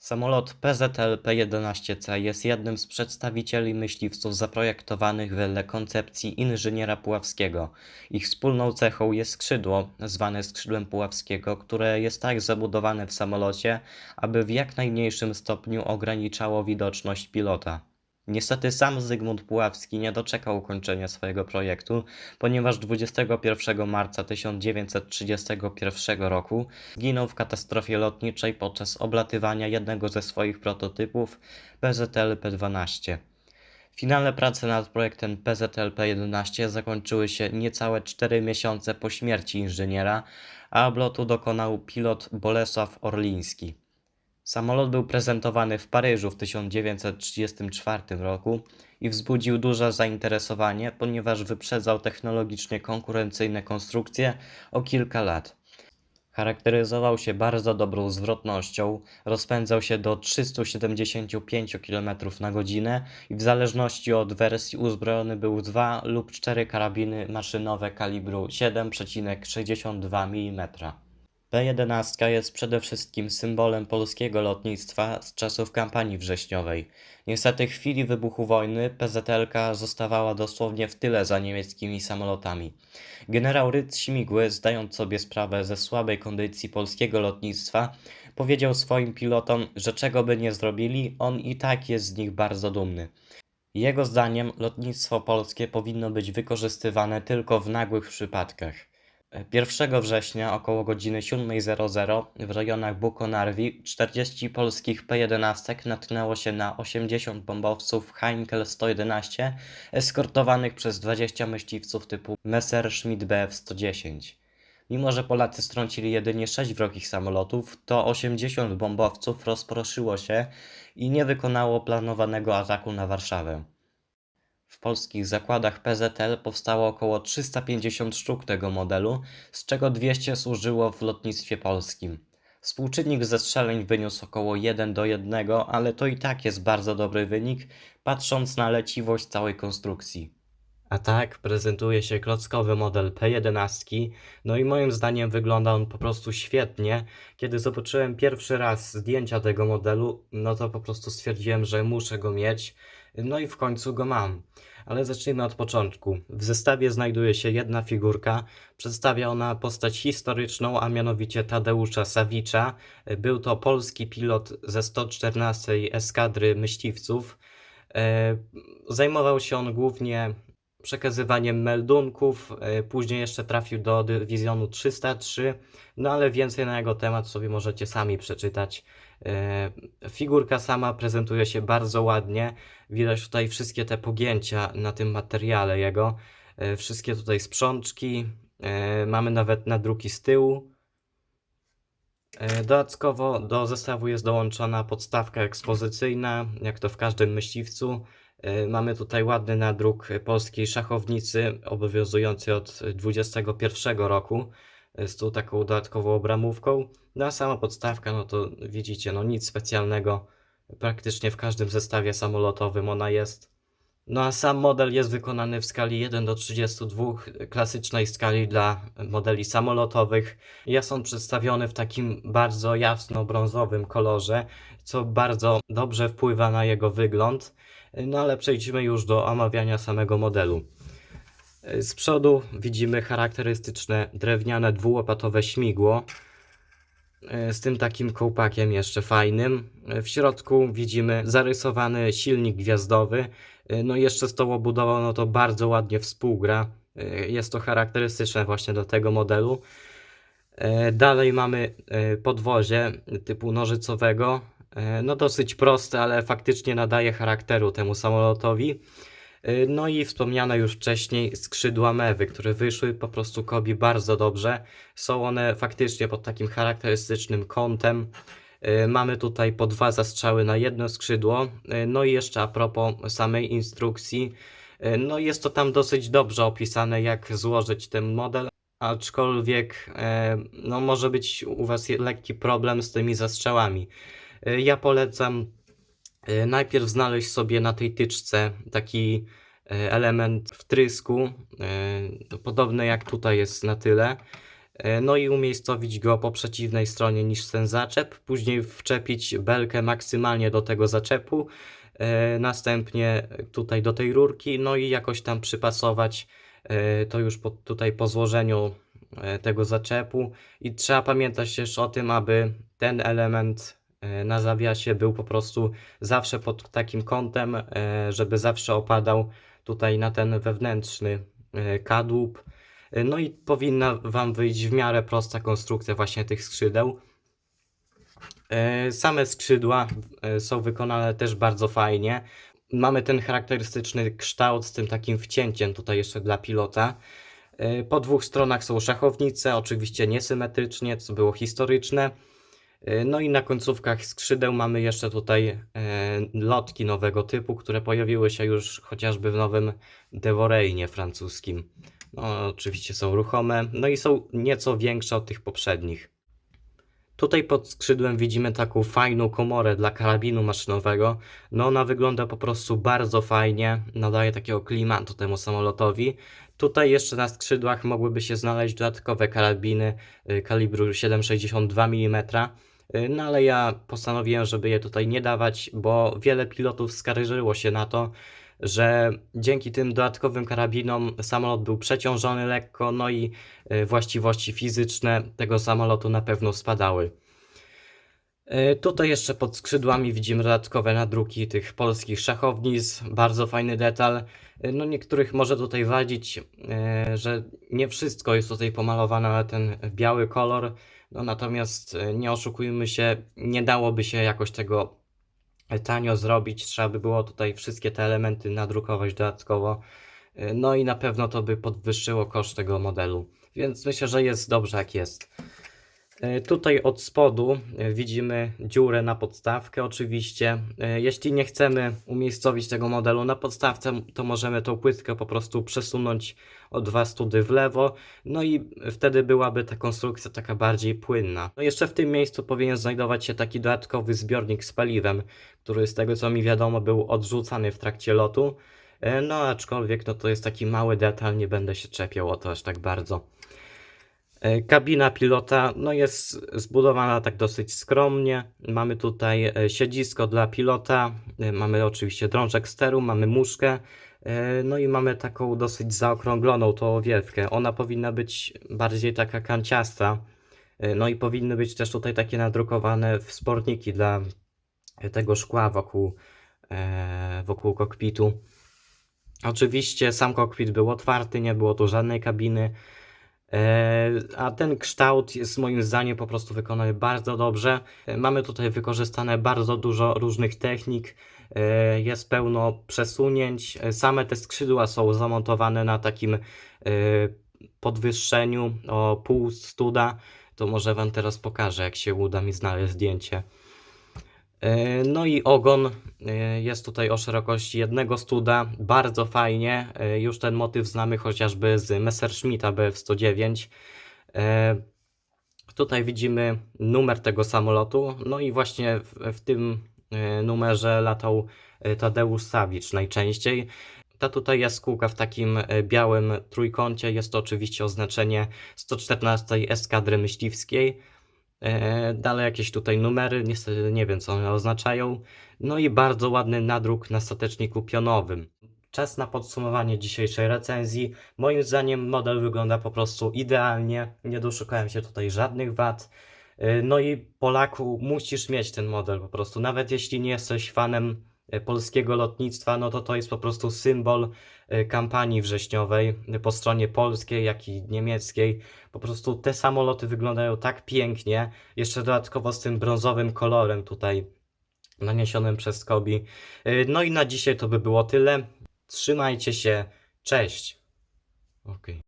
Samolot PZL P-11C jest jednym z przedstawicieli myśliwców zaprojektowanych wedle koncepcji inżyniera Puławskiego. Ich wspólną cechą jest skrzydło, zwane skrzydłem Puławskiego, które jest tak zabudowane w samolocie, aby w jak najmniejszym stopniu ograniczało widoczność pilota. Niestety sam Zygmunt Puławski nie doczekał ukończenia swojego projektu, ponieważ 21 marca 1931 roku zginął w katastrofie lotniczej podczas oblatywania jednego ze swoich prototypów PZL P-12. Finalne prace nad projektem PZL P-11 zakończyły się niecałe 4 miesiące po śmierci inżyniera, a oblotu dokonał pilot Bolesław Orliński. Samolot był prezentowany w Paryżu w 1934 roku i wzbudził duże zainteresowanie, ponieważ wyprzedzał technologicznie konkurencyjne konstrukcje o kilka lat. Charakteryzował się bardzo dobrą zwrotnością, rozpędzał się do 375 km na godzinę i w zależności od wersji uzbrojony był w dwa lub cztery karabiny maszynowe kalibru 7,62 mm. P-11 jest przede wszystkim symbolem polskiego lotnictwa z czasów kampanii wrześniowej. Niestety w chwili wybuchu wojny PZLK zostawała dosłownie w tyle za niemieckimi samolotami. Generał Rydz Śmigły, zdając sobie sprawę ze słabej kondycji polskiego lotnictwa, powiedział swoim pilotom, że czego by nie zrobili, on i tak jest z nich bardzo dumny. Jego zdaniem lotnictwo polskie powinno być wykorzystywane tylko w nagłych przypadkach. 1 września około godziny 7.00 w rejonach Bukonarwi 40 polskich P-11 natknęło się na 80 bombowców Heinkel 111 eskortowanych przez 20 myśliwców typu Messerschmitt Bf 110. Mimo, że Polacy strącili jedynie 6 wrogich samolotów, to 80 bombowców rozproszyło się i nie wykonało planowanego ataku na Warszawę. W polskich zakładach PZL powstało około 350 sztuk tego modelu, z czego 200 służyło w lotnictwie polskim. Współczynnik zestrzeleń wyniósł około 1 do 1, ale to i tak jest bardzo dobry wynik, patrząc na leciwość całej konstrukcji. A tak prezentuje się klockowy model P11, no i moim zdaniem wygląda on po prostu świetnie. Kiedy zobaczyłem pierwszy raz zdjęcia tego modelu, no to po prostu stwierdziłem, że muszę go mieć. No i w końcu go mam. Ale zacznijmy od początku. W zestawie znajduje się jedna figurka. Przedstawia ona postać historyczną, a mianowicie Tadeusza Sawicza. Był to polski pilot ze 114 eskadry myśliwców. E, Zajmował się on głównie przekazywaniem meldunków. e, Później jeszcze trafił do dywizjonu 303. No ale więcej na jego temat sobie możecie sami przeczytać. E, Figurka sama prezentuje się bardzo ładnie. Widać tutaj wszystkie te pogięcia na tym materiale jego. E, Wszystkie tutaj sprzączki. Mamy nawet nadruki z tyłu. Dodatkowo do zestawu jest dołączona podstawka ekspozycyjna, jak to w każdym myśliwcu. E, Mamy tutaj ładny nadruk polskiej szachownicy, obowiązujący od 21 roku, e, z tą taką dodatkową obramówką. No a sama podstawka, no to widzicie, no nic specjalnego. Praktycznie w każdym zestawie samolotowym ona jest. No a sam model jest wykonany w skali 1 do 32, klasycznej skali dla modeli samolotowych. Jest on przedstawiony w takim bardzo jasno-brązowym kolorze, co bardzo dobrze wpływa na jego wygląd. No ale przejdźmy już do omawiania samego modelu. Z przodu widzimy charakterystyczne drewniane dwułopatowe śmigło e, z tym takim kołpakiem jeszcze fajnym. W środku widzimy zarysowany silnik gwiazdowy. E, No jeszcze z tą obudową no to bardzo ładnie współgra. E, Jest to charakterystyczne właśnie do tego modelu. E, Dalej mamy e, podwozie typu nożycowego. E, No dosyć proste, ale faktycznie nadaje charakteru temu samolotowi. E, No i wspomniane już wcześniej skrzydła mewy, które wyszły po prostu Kobi bardzo dobrze. Są one faktycznie pod takim charakterystycznym kątem. E, Mamy tutaj po dwa zastrzały na jedno skrzydło. No i jeszcze a propos samej instrukcji. No jest to tam dosyć dobrze opisane, jak złożyć ten model, aczkolwiek no może być u Was lekki problem z tymi zastrzałami. E, Ja polecam e, najpierw znaleźć sobie na tej tyczce taki e, element wtrysku, podobny jak tutaj jest na tyle. No i umiejscowić go po przeciwnej stronie niż ten zaczep. Później wczepić belkę maksymalnie do tego zaczepu. Następnie tutaj do tej rurki, no i jakoś tam przypasować to już po, tutaj po złożeniu tego zaczepu. I trzeba pamiętać też o tym, aby ten element na zawiasie był po prostu zawsze pod takim kątem, e, żeby zawsze opadał tutaj na ten wewnętrzny e, kadłub. E, No i powinna Wam wyjść w miarę prosta konstrukcja właśnie tych skrzydeł. E, Same skrzydła e, są wykonane też bardzo fajnie. Mamy ten charakterystyczny kształt z tym takim wcięciem tutaj jeszcze dla pilota. E, Po dwóch stronach są szachownice, oczywiście niesymetrycznie, co było historyczne. E, No i na końcówkach skrzydeł mamy jeszcze tutaj e, lotki nowego typu, które pojawiły się już chociażby w nowym Devorainie francuskim. No, oczywiście są ruchome, no i są nieco większe od tych poprzednich. Tutaj pod skrzydłem widzimy taką fajną komorę dla karabinu maszynowego. No ona wygląda po prostu bardzo fajnie, nadaje takiego klimatu temu samolotowi. Tutaj jeszcze na skrzydłach mogłyby się znaleźć dodatkowe karabiny y, kalibru 7,62 mm. Y, No ale ja postanowiłem, żeby je tutaj nie dawać, bo wiele pilotów skarżyło się na to, że dzięki tym dodatkowym karabinom samolot był przeciążony lekko, no i y, właściwości fizyczne tego samolotu na pewno spadały. Y, Tutaj jeszcze pod skrzydłami widzimy dodatkowe nadruki tych polskich szachownic, bardzo fajny detal. No niektórych może tutaj wadzić, że nie wszystko jest tutaj pomalowane na ten biały kolor, no natomiast y, nie oszukujmy się, nie dałoby się jakoś tego tanio zrobić, trzeba by było tutaj wszystkie te elementy nadrukować dodatkowo. Y, No i na pewno to by podwyższyło koszt tego modelu. Więc myślę, że jest dobrze jak jest. Y, Tutaj od spodu y, widzimy dziurę na podstawkę oczywiście. Y, Jeśli nie chcemy umiejscowić tego modelu na podstawce, to możemy tą płytkę po prostu przesunąć o dwa study w lewo, no i wtedy byłaby ta konstrukcja taka bardziej płynna. No jeszcze w tym miejscu powinien znajdować się taki dodatkowy zbiornik z paliwem, który z tego co mi wiadomo był odrzucany w trakcie lotu. E, No aczkolwiek no to jest taki mały detal, nie będę się czepiał o to aż tak bardzo. E, Kabina pilota no jest zbudowana tak dosyć skromnie. Mamy tutaj e, siedzisko dla pilota, e, mamy oczywiście drążek steru, mamy muszkę, no i mamy taką dosyć zaokrągloną tą owiewkę. Ona powinna być bardziej taka kanciasta. No i powinny być też tutaj takie nadrukowane wsporniki dla tego szkła wokół, wokół kokpitu. Oczywiście sam kokpit był otwarty, nie było tu żadnej kabiny. E, A ten kształt jest moim zdaniem po prostu wykonany bardzo dobrze. E, Mamy tutaj wykorzystane bardzo dużo różnych technik. E, Jest pełno przesunięć. Same te skrzydła są zamontowane na takim podwyższeniu o pół studa. To może Wam teraz pokażę, jak się uda mi znaleźć zdjęcie. E, No i ogon e, jest tutaj o szerokości jednego studa, bardzo fajnie. E, Już ten motyw znamy chociażby z Messerschmitta Bf-109. E, Tutaj widzimy numer tego samolotu, no i właśnie w, tym numerze latał Tadeusz Sawicz najczęściej. Ta tutaj jaskółka w takim białym trójkącie jest to oczywiście oznaczenie 114 Eskadry Myśliwskiej. E, Dalej jakieś tutaj numery, niestety nie wiem co one oznaczają. No i bardzo ładny nadruk na stateczniku pionowym. Czas na podsumowanie dzisiejszej recenzji. Moim zdaniem model wygląda po prostu idealnie. Nie doszukałem się tutaj żadnych wad. E, No i Polaku musisz mieć ten model po prostu. Nawet jeśli nie jesteś fanem polskiego lotnictwa, no to to jest po prostu symbol e, kampanii wrześniowej e, po stronie polskiej, jak i niemieckiej. Po prostu te samoloty wyglądają tak pięknie, jeszcze dodatkowo z tym brązowym kolorem tutaj naniesionym przez Kobi. No i na dzisiaj to by było tyle. Trzymajcie się, cześć. Okej.